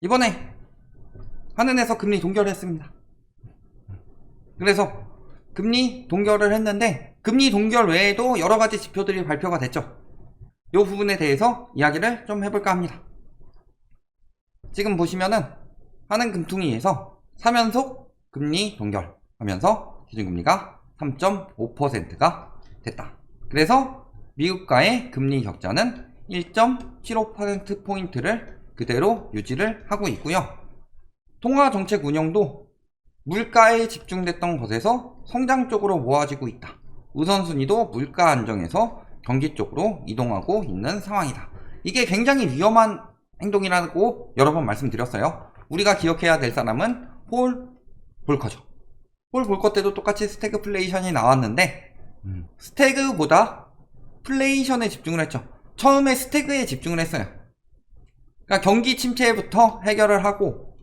이번에 한은에서 금리 동결을 했습니다. 그래서 금리 동결을 했는데 금리 동결 외에도 여러 가지 지표들이 발표가 됐죠. 이 부분에 대해서 이야기를 좀 해볼까 합니다. 지금 보시면은 한은 금퉁이에서 3연속 금리 동결하면서 기준금리가 3.5%가 됐다. 그래서 미국과의 금리 격자는 1.75%포인트를 그대로 유지를 하고 있고요. 통화 정책 운영도 물가에 집중됐던 것에서 성장 쪽으로 모아지고 있다. 우선순위도 물가 안정에서 경기 쪽으로 이동하고 있는 상황이다. 이게 굉장히 위험한 행동이라고 여러 번 말씀드렸어요. 우리가 기억해야 될 사람은 폴 볼커죠. 폴 볼커 때도 똑같이 스태그플레이션이 나왔는데 음, 스태그보다 플레이션에 집중을 했죠. 처음에 스태그에 집중을 했어요. 그러니까 경기 침체부터 해결을 하고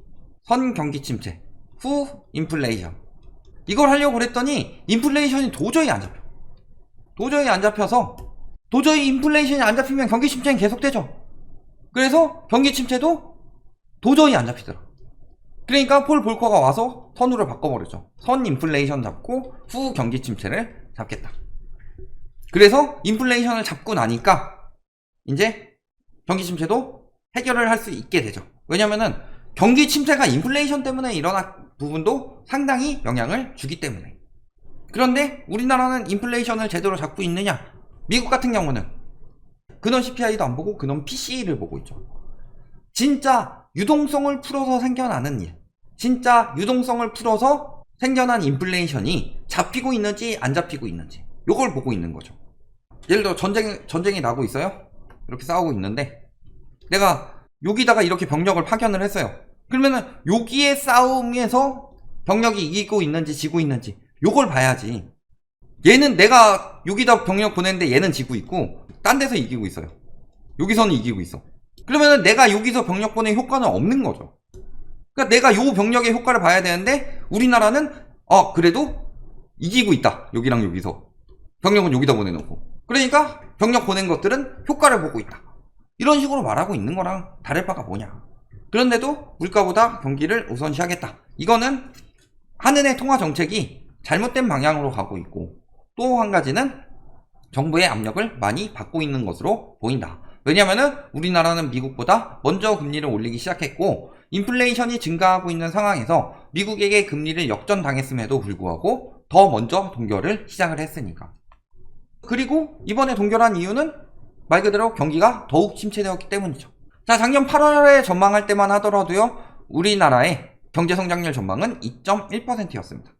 선 경기 침체, 후 인플레이션. 이걸 하려고 그랬더니 인플레이션이 도저히 안 잡혀. 도저히 안 잡혀서 도저히 인플레이션이 안 잡히면 경기 침체는 계속되죠. 그래서 경기 침체도 도저히 안 잡히더라. 그러니까 폴 볼커가 와서 선우를 바꿔버렸죠. 선 인플레이션 잡고 후 경기 침체를 잡겠다. 그래서 인플레이션을 잡고 나니까 이제 경기 침체도 해결을 할 수 있게 되죠. 왜냐면은 경기 침체가 인플레이션 때문에 일어난 부분도 상당히 영향을 주기 때문에. 그런데 우리나라는 인플레이션을 제대로 잡고 있느냐? 미국 같은 경우는 근원 CPI도 안 보고 근원 PC를 보고 있죠. 진짜 유동성을 풀어서 생겨나는 일. 진짜 유동성을 풀어서 생겨난 인플레이션이 잡히고 있는지 안 잡히고 있는지. 요걸 보고 있는 거죠. 예를 들어 전쟁, 전쟁이 나고 있어요. 이렇게 싸우고 있는데 내가 여기다가 이렇게 병력을 파견을 했어요. 그러면은 여기의 싸움에서 병력이 이기고 있는지 지고 있는지 요걸 봐야지. 얘는 내가 여기다 병력 보냈는데 얘는 지고 있고 딴 데서 이기고 있어요. 여기서는 이기고 있어. 그러면은 내가 여기서 병력 보낸 효과는 없는 거죠. 그러니까 내가 요 병력의 효과를 봐야 되는데 우리나라는 어 그래도 이기고 있다. 여기랑 여기서 병력은 여기다 보내놓고 그러니까 병력 보낸 것들은 효과를 보고 있다. 이런 식으로 말하고 있는 거랑 다를 바가 뭐냐. 그런데도 물가보다 경기를 우선시하겠다. 이거는 한은의 통화 정책이 잘못된 방향으로 가고 있고 또 한 가지는 정부의 압력을 많이 받고 있는 것으로 보인다. 왜냐하면 우리나라는 미국보다 먼저 금리를 올리기 시작했고 인플레이션이 증가하고 있는 상황에서 미국에게 금리를 역전당했음에도 불구하고 더 먼저 동결을 시작을 했으니까. 그리고 이번에 동결한 이유는 말 그대로 경기가 더욱 침체되었기 때문이죠. 자, 작년 8월에 전망할 때만 하더라도요, 우리나라의 경제 성장률 전망은 2.1%였습니다.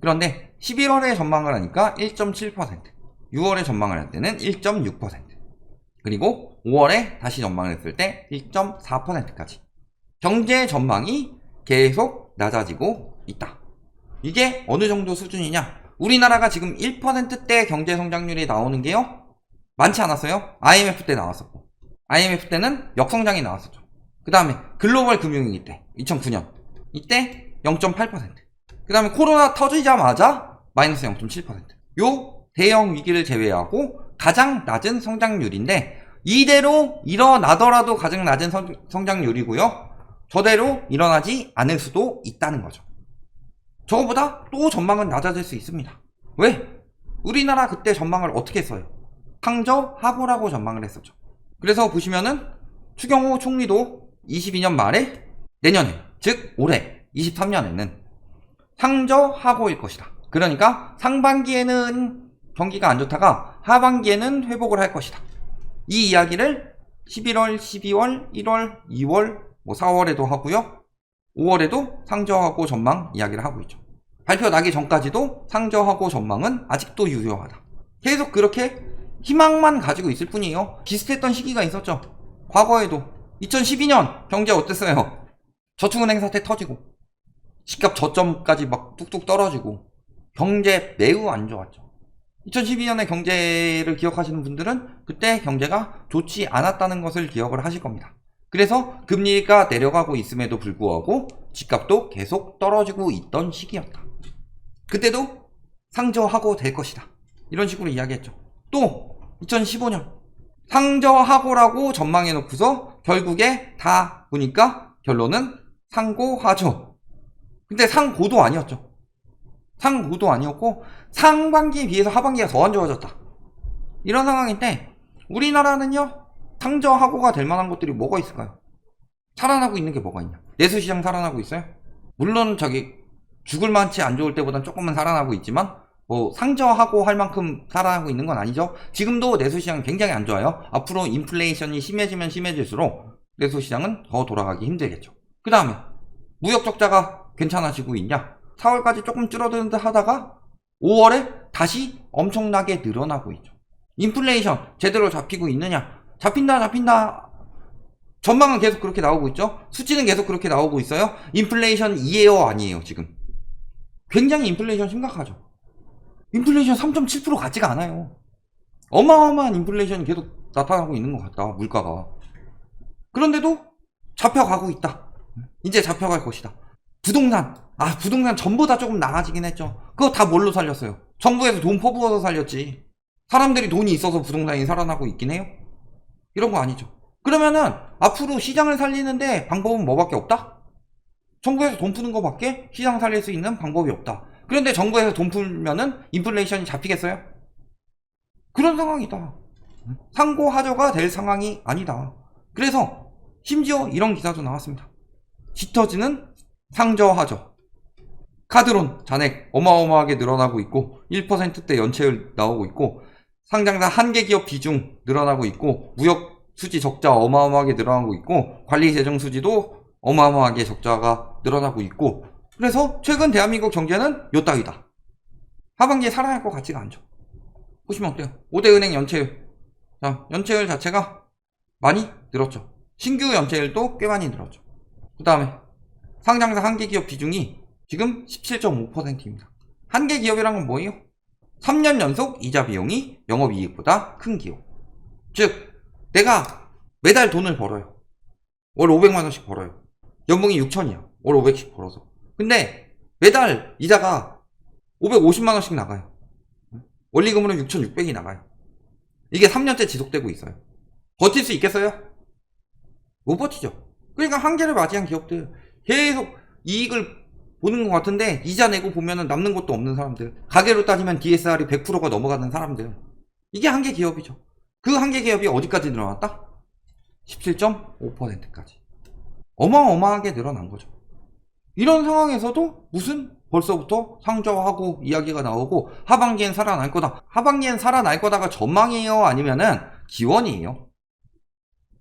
그런데 11월에 전망을 하니까 1.7%, 6월에 전망을 할 때는 1.6%, 그리고 5월에 다시 전망을 했을 때 1.4%까지. 경제 전망이 계속 낮아지고 있다. 이게 어느 정도 수준이냐? 우리나라가 지금 1%대 경제 성장률이 나오는 게요. 많지 않았어요. IMF 때 나왔었고. IMF 때는 역성장이 나왔었죠. 그 다음에 글로벌 금융위기 때 2009년 이때 0.8%. 그 다음에 코로나 터지자마자 마이너스 0.7%. 요 대형 위기를 제외하고 가장 낮은 성장률인데 이대로 일어나더라도 가장 낮은 성, 성장률이고요. 저대로 일어나지 않을 수도 있다는 거죠. 저거보다 또 전망은 낮아질 수 있습니다. 왜? 우리나라 그때 전망을 어떻게 했어요? 상저하고라고 전망을 했었죠. 그래서 보시면은 추경호 총리도 22년 말에 내년에, 즉 올해 23년에는 상저하고일 것이다. 그러니까 상반기에는 경기가 안 좋다가 하반기에는 회복을 할 것이다. 이 이야기를 11월, 12월, 1월, 2월, 뭐 4월에도 하고요. 5월에도 상저하고 전망 이야기를 하고 있죠. 발표 나기 전까지도 상저하고 전망은 아직도 유효하다. 계속 그렇게 희망만 가지고 있을 뿐이에요. 비슷했던 시기가 있었죠. 과거에도 2012년 경제 어땠어요? 저축은행 사태 터지고 집값 저점까지 막 뚝뚝 떨어지고 경제 매우 안 좋았죠. 2012년의 경제를 기억하시는 분들은 그때 경제가 좋지 않았다는 것을 기억을 하실 겁니다. 그래서 금리가 내려가고 있음에도 불구하고 집값도 계속 떨어지고 있던 시기였다. 그때도 상저하고 될 것이다. 이런 식으로 이야기했죠. 또 2015년 상저하고라고 전망해 놓고서 결국에 다 보니까 결론은 상고하죠. 근데 상고도 아니었죠. 상고도 아니었고 상반기에 비해서 하반기가 더 안 좋아졌다. 이런 상황인데 우리나라는요 상저하고가 될 만한 것들이 뭐가 있을까요? 살아나고 있는 게 뭐가 있냐? 내수시장 살아나고 있어요? 물론 저기 죽을 만치 안 좋을 때보단 조금은 살아나고 있지만 뭐 상저하고 할 만큼 살아나고 있는 건 아니죠. 지금도 내수시장 굉장히 안 좋아요. 앞으로 인플레이션이 심해지면 심해질수록 내수시장은 더 돌아가기 힘들겠죠. 그 다음에 무역 적자가 괜찮아지고 있냐? 4월까지 조금 줄어드는 듯 하다가 5월에 다시 엄청나게 늘어나고 있죠. 인플레이션 제대로 잡히고 있느냐? 잡힌다, 잡힌다. 전망은 계속 그렇게 나오고 있죠. 수치는 계속 그렇게 나오고 있어요. 인플레이션 이에요, 아니에요, 지금. 굉장히 인플레이션 심각하죠. 인플레이션 3.7% 같지가 않아요. 어마어마한 인플레이션이 계속 나타나고 있는 것 같다, 물가가. 그런데도 잡혀가고 있다. 이제 잡혀갈 것이다. 부동산. 아, 부동산 전보다 조금 나아지긴 했죠. 그거 다 뭘로 살렸어요? 정부에서 돈 퍼부어서 살렸지. 사람들이 돈이 있어서 부동산이 살아나고 있긴 해요? 이런 거 아니죠. 그러면은 앞으로 시장을 살리는데 방법은 뭐밖에 없다? 정부에서 돈 푸는 거밖에 시장 살릴 수 있는 방법이 없다. 그런데 정부에서 돈 풀면은 인플레이션이 잡히겠어요? 그런 상황이다. 상고하저가 될 상황이 아니다. 그래서 심지어 이런 기사도 나왔습니다. 짙어지는 상저하저. 카드론 잔액 어마어마하게 늘어나고 있고 1%대 연체율 나오고 있고 상장사 한계 기업 비중 늘어나고 있고 무역 수지 적자 어마어마하게 늘어나고 있고 관리 재정 수지도 어마어마하게 적자가 늘어나고 있고 그래서 최근 대한민국 경제는 요 따위다. 하반기에 살아날 것 같지가 않죠. 보시면 어때요? 5대 은행 연체율. 자, 연체율 자체가 많이 늘었죠. 신규 연체율도 꽤 많이 늘었죠. 그 다음에 상장사 한계 기업 비중이 지금 17.5%입니다. 한계 기업이란 건 뭐예요? 3년 연속 이자 비용이 영업이익보다 큰 기업. 즉, 내가 매달 돈을 벌어요. 월 500만원씩 벌어요. 연봉이 6천이야. 월 500씩 벌어서. 근데 매달 이자가 550만원씩 나가요. 원리금으로 6,600이 나가요. 이게 3년째 지속되고 있어요. 버틸 수 있겠어요? 못 버티죠. 그러니까 한계를 맞이한 기업들 계속 이익을 보는 것 같은데 이자 내고 보면은 남는 것도 없는 사람들 가계로 따지면 DSR이 100%가 넘어가는 사람들 이게 한계 기업이죠. 그 한계 기업이 어디까지 늘어났다? 17.5%까지 어마어마하게 늘어난 거죠. 이런 상황에서도 무슨 벌써부터 상저하고 이야기가 나오고 하반기엔 살아날 거다. 하반기엔 살아날 거다가 전망이에요? 아니면은 기원이에요?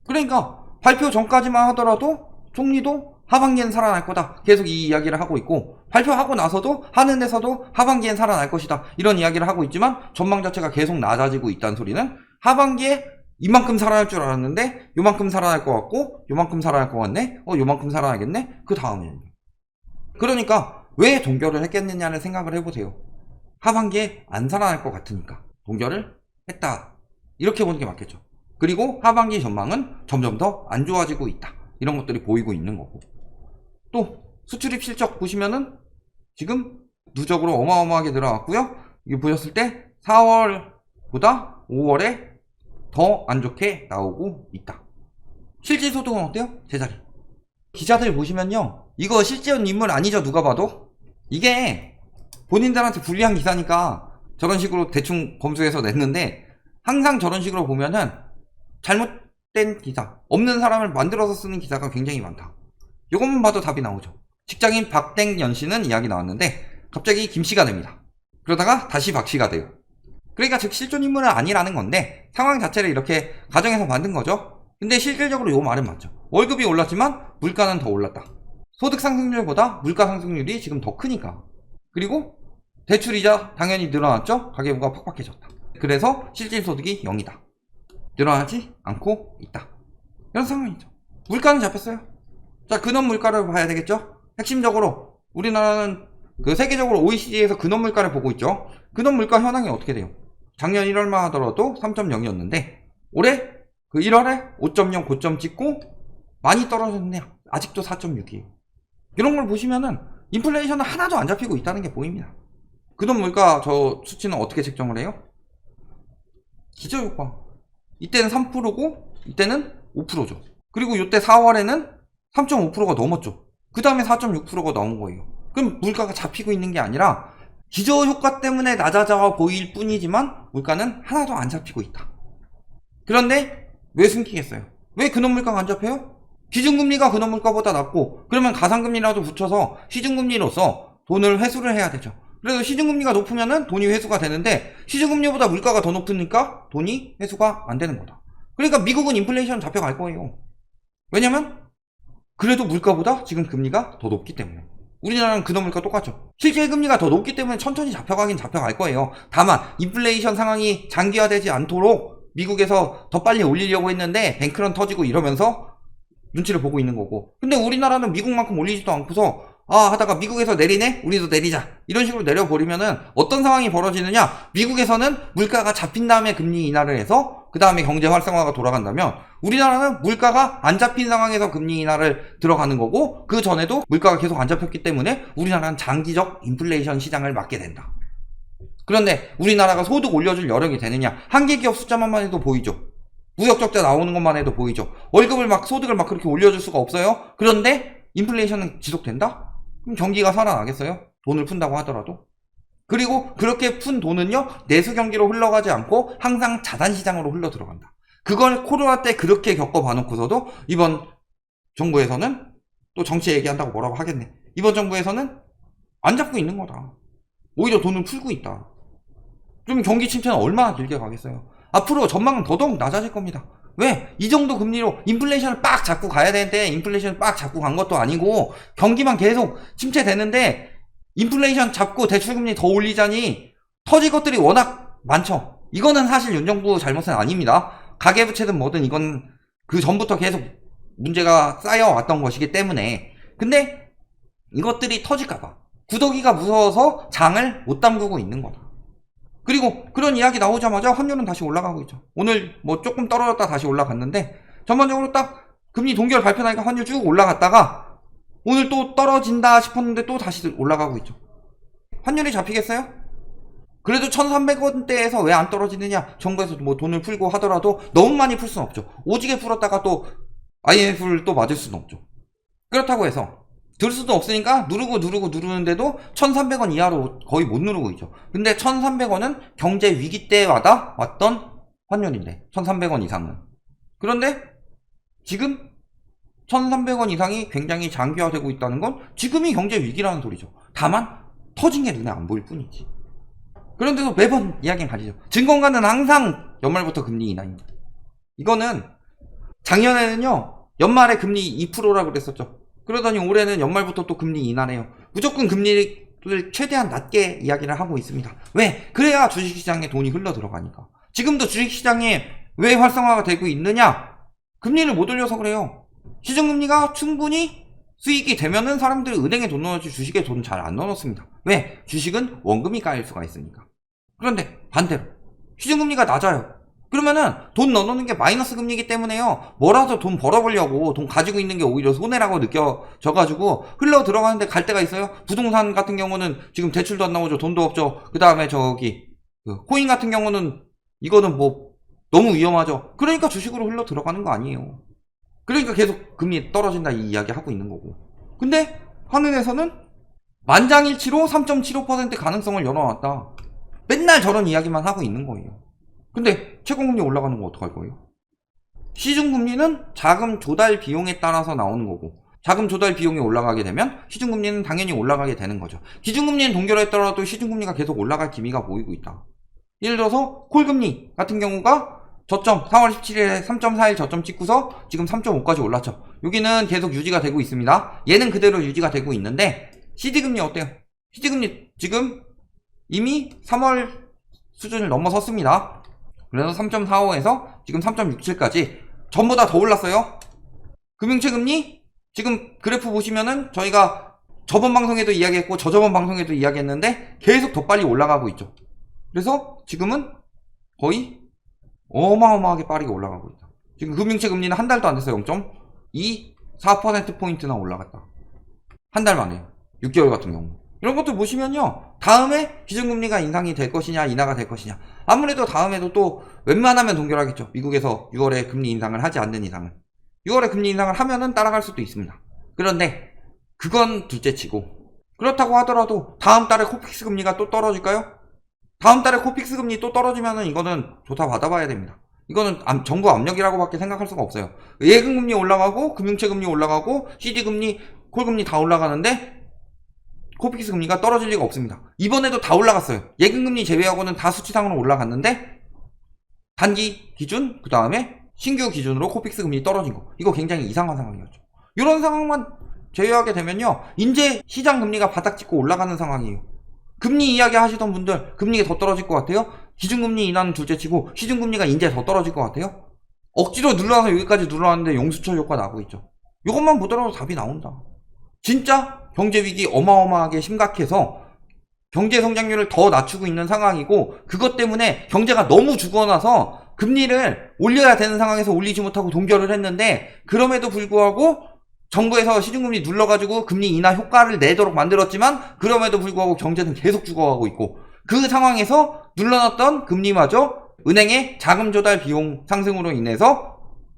그러니까 발표 전까지만 하더라도 총리도 하반기엔 살아날 거다. 계속 이 이야기를 하고 있고 발표하고 나서도 하는 데서도 하반기엔 살아날 것이다. 이런 이야기를 하고 있지만 전망 자체가 계속 낮아지고 있다는 소리는 하반기에 이만큼 살아날 줄 알았는데 요만큼 살아날 것 같고 요만큼 살아날 것 같네. 어 요만큼 살아나겠네. 그 다음에는 그러니까 왜 동결을 했겠느냐를 생각을 해보세요. 하반기에 안 살아날 것 같으니까 동결을 했다. 이렇게 보는 게 맞겠죠. 그리고 하반기 전망은 점점 더 안 좋아지고 있다. 이런 것들이 보이고 있는 거고. 또 수출입 실적 보시면은 지금 누적으로 어마어마하게 늘어났고요. 이게 보셨을 때 4월보다 5월에 더 안 좋게 나오고 있다. 실질 소득은 어때요? 제자리. 기자들 보시면요. 이거 실제온 인물 아니죠, 누가 봐도? 이게 본인들한테 불리한 기사니까 저런 식으로 대충 검수해서 냈는데 항상 저런 식으로 보면은 잘못된 기사, 없는 사람을 만들어서 쓰는 기사가 굉장히 많다. 이것만 봐도 답이 나오죠. 직장인 박땡연 씨는 이야기 나왔는데 갑자기 김 씨가 됩니다. 그러다가 다시 박 씨가 돼요. 그러니까 즉 실존 인물은 아니라는 건데 상황 자체를 이렇게 가정해서 만든 거죠. 근데 실질적으로 요 말은 맞죠. 월급이 올랐지만 물가는 더 올랐다. 소득 상승률보다 물가 상승률이 지금 더 크니까. 그리고 대출 이자 당연히 늘어났죠. 가계부가 팍팍해졌다. 그래서 실질 소득이 0이다. 늘어나지 않고 있다. 이런 상황이죠. 물가는 잡혔어요. 자, 근원 물가를 봐야 되겠죠? 핵심적으로 우리나라는 그 세계적으로 OECD에서 근원 물가를 보고 있죠. 근원 물가 현황이 어떻게 돼요? 작년 1월만 하더라도 3.0이었는데 올해 그 1월에 5.0 고점 찍고 많이 떨어졌네요. 아직도 4.6이에요. 이런 걸 보시면은 인플레이션은 하나도 안 잡히고 있다는 게 보입니다. 근원 물가 저 수치는 어떻게 책정을 해요? 기저효과. 이때는 3%고 이때는 5%죠. 그리고 이때 4월에는 3.5%가 넘었죠. 그 다음에 4.6%가 나온 거예요. 그럼 물가가 잡히고 있는 게 아니라 기저 효과 때문에 낮아져 보일 뿐이지만 물가는 하나도 안 잡히고 있다. 그런데 왜 숨기겠어요? 왜 근원 물가가 안 잡혀요? 기준금리가 근원 물가보다 낮고 그러면 가상금리라도 붙여서 시중금리로서 돈을 회수를 해야 되죠. 그래서 시중금리가 높으면은 돈이 회수가 되는데 시중금리보다 물가가 더 높으니까 돈이 회수가 안 되는 거다. 그러니까 미국은 인플레이션 잡혀갈 거예요. 왜냐면 그래도 물가보다 지금 금리가 더 높기 때문에. 우리나라는 물가 똑같죠. 실제 금리가 더 높기 때문에 천천히 잡혀가긴 잡혀갈 거예요. 다만 인플레이션 상황이 장기화되지 않도록 미국에서 더 빨리 올리려고 했는데 뱅크런 터지고 이러면서 눈치를 보고 있는 거고. 근데 우리나라는 미국만큼 올리지도 않고서 아 하다가 미국에서 내리네 우리도 내리자 이런 식으로 내려버리면은 어떤 상황이 벌어지느냐 미국에서는 물가가 잡힌 다음에 금리 인하를 해서 그 다음에 경제 활성화가 돌아간다면 우리나라는 물가가 안 잡힌 상황에서 금리 인하를 들어가는 거고 그 전에도 물가가 계속 안 잡혔기 때문에 우리나라는 장기적 인플레이션 시장을 맞게 된다 그런데 우리나라가 소득 올려줄 여력이 되느냐 한계 기업 숫자만 해도 보이죠 무역 적자 나오는 것만 해도 보이죠 월급을 막 소득을 막 그렇게 올려줄 수가 없어요 그런데 인플레이션은 지속된다? 그럼 경기가 살아나겠어요? 돈을 푼다고 하더라도. 그리고 그렇게 푼 돈은요, 내수 경기로 흘러가지 않고 항상 자산 시장으로 흘러 들어간다. 그걸 코로나 때 그렇게 겪어 봐놓고서도 이번 정부에서는 또 정치 얘기한다고 뭐라고 하겠네. 이번 정부에서는 안 잡고 있는 거다. 오히려 돈을 풀고 있다. 좀 경기 침체는 얼마나 길게 가겠어요? 앞으로 전망은 더더욱 낮아질 겁니다. 왜? 이 정도 금리로 인플레이션을 빡 잡고 가야 되는데 인플레이션을 빡 잡고 간 것도 아니고 경기만 계속 침체되는데 인플레이션 잡고 대출금리 더 올리자니 터질 것들이 워낙 많죠. 이거는 사실 윤 정부 잘못은 아닙니다. 가계부채든 뭐든 이건 그 전부터 계속 문제가 쌓여왔던 것이기 때문에 근데 이것들이 터질까봐 구더기가 무서워서 장을 못 담그고 있는 거다. 그리고 그런 이야기 나오자마자 환율은 다시 올라가고 있죠. 오늘 뭐 조금 떨어졌다 다시 올라갔는데 전반적으로 딱 금리 동결 발표 나니까 환율 쭉 올라갔다가 오늘 또 떨어진다 싶었는데 또 다시 올라가고 있죠. 환율이 잡히겠어요? 그래도 1300원대에서 왜 안 떨어지느냐? 정부에서 뭐 돈을 풀고 하더라도 너무 많이 풀 수는 없죠. 오지게 풀었다가 또 IMF를 또 맞을 수는 없죠. 그렇다고 해서 들 수도 없으니까 누르고 누르고 누르는데도 1300원 이하로 거의 못 누르고 있죠. 근데 1300원은 경제 위기 때마다 왔던 환율인데 1300원 이상은. 그런데 지금 1300원 이상이 굉장히 장기화되고 있다는 건 지금이 경제 위기라는 소리죠. 다만 터진 게 눈에 안 보일 뿐이지. 그런데도 매번 이야기는 가지죠. 증권가는 항상 연말부터 금리 인하입니다. 이거는 작년에는요 연말에 금리 2%라고 그랬었죠. 그러더니 올해는 연말부터 또 금리 인하네요. 무조건 금리를 최대한 낮게 이야기를 하고 있습니다. 왜? 그래야 주식시장에 돈이 흘러 들어가니까. 지금도 주식시장에 왜 활성화가 되고 있느냐? 금리를 못 올려서 그래요. 시중금리가 충분히 수익이 되면은 사람들이 은행에 돈 넣어야지 주식에 돈 잘 안 넣어놓습니다. 왜? 주식은 원금이 까일 수가 있으니까. 그런데 반대로 시중금리가 낮아요. 그러면은 돈 넣어놓는 게 마이너스 금리이기 때문에요. 뭐라도 돈 벌어보려고 돈 가지고 있는 게 오히려 손해라고 느껴져가지고 흘러 들어가는데 갈 때가 있어요. 부동산 같은 경우는 지금 대출도 안 나오죠. 돈도 없죠. 그 다음에 저기 그 코인 같은 경우는 이거는 뭐 너무 위험하죠. 그러니까 주식으로 흘러 들어가는 거 아니에요. 그러니까 계속 금리 떨어진다 이 이야기 하고 있는 거고. 근데 한은에서는 만장일치로 3.75% 가능성을 열어놨다. 맨날 저런 이야기만 하고 있는 거예요. 근데 채권금리 올라가는 거 어떡할 거예요? 시중금리는 자금 조달 비용에 따라서 나오는 거고 자금 조달 비용이 올라가게 되면 시중금리는 당연히 올라가게 되는 거죠. 기준금리는 동결했더라도 시중금리가 계속 올라갈 기미가 보이고 있다. 예를 들어서 콜금리 같은 경우가 저점 4월 17일에 3.41 저점 찍고서 지금 3.5까지 올랐죠. 여기는 계속 유지가 되고 있습니다. 얘는 그대로 유지가 되고 있는데 CD금리 어때요? CD금리 지금 이미 3월 수준을 넘어섰습니다. 그래서 3.45에서 지금 3.67까지 전보다 더 올랐어요. 금융채 금리 지금 그래프 보시면은 저희가 저번 방송에도 이야기했고 저저번 방송에도 이야기했는데 계속 더 빨리 올라가고 있죠. 그래서 지금은 거의 어마어마하게 빠르게 올라가고 있다. 지금 금융채 금리는 한 달도 안 됐어요. 0.2 4%포인트나 올라갔다. 한 달 만에 6개월 같은 경우. 이런 것들 보시면요. 다음에 기준금리가 인상이 될 것이냐, 인하가 될 것이냐. 아무래도 다음에도 또 웬만하면 동결하겠죠. 미국에서 6월에 금리 인상을 하지 않는 이상은. 6월에 금리 인상을 하면은 따라갈 수도 있습니다. 그런데 그건 둘째 치고 그렇다고 하더라도 다음 달에 코픽스 금리가 또 떨어질까요? 다음 달에 코픽스 금리 또 떨어지면은 이거는 조사 받아봐야 됩니다. 이거는 암- 정부 압력이라고밖에 생각할 수가 없어요. 예금 금리 올라가고 금융채 금리 올라가고 CD 금리, 콜 금리 다 올라가는데 코픽스 금리가 떨어질 리가 없습니다. 이번에도 다 올라갔어요. 예금 금리 제외하고는 다 수치상으로 올라갔는데 단기 기준 그 다음에 신규 기준으로 코픽스 금리 떨어진 거 이거 굉장히 이상한 상황이었죠. 이런 상황만 제외하게 되면요 이제 시장 금리가 바닥 찍고 올라가는 상황이에요. 금리 이야기 하시던 분들 금리가 더 떨어질 것 같아요? 기준금리 인하는 둘째치고 시중금리가 이제 더 떨어질 것 같아요? 억지로 눌러서 여기까지 눌러놨는데 용수철 효과 나고 있죠. 이것만 보더라도 답이 나온다. 진짜 경제 위기 어마어마하게 심각해서 경제 성장률을 더 낮추고 있는 상황이고 그것 때문에 경제가 너무 죽어나서 금리를 올려야 되는 상황에서 올리지 못하고 동결을 했는데 그럼에도 불구하고 정부에서 시중금리 눌러가지고 금리 인하 효과를 내도록 만들었지만 그럼에도 불구하고 경제는 계속 죽어가고 있고 그 상황에서 눌러놨던 금리마저 은행의 자금 조달 비용 상승으로 인해서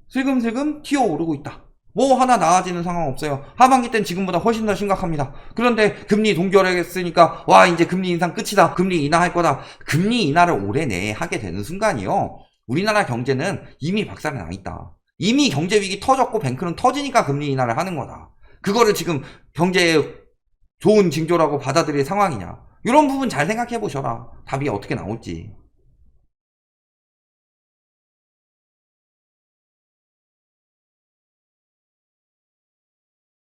슬금슬금 튀어 오르고 있다. 뭐 하나 나아지는 상황 없어요. 하반기 땐 지금보다 훨씬 더 심각합니다. 그런데 금리 동결했으니까 와 이제 금리 인상 끝이다. 금리 인하할 거다. 금리 인하를 올해 내에 하게 되는 순간이요. 우리나라 경제는 이미 박살이 나 있다. 이미 경제 위기 터졌고 뱅크는 터지니까 금리 인하를 하는 거다. 그거를 지금 경제의 좋은 징조라고 받아들일 상황이냐. 이런 부분 잘 생각해 보셔라. 답이 어떻게 나올지.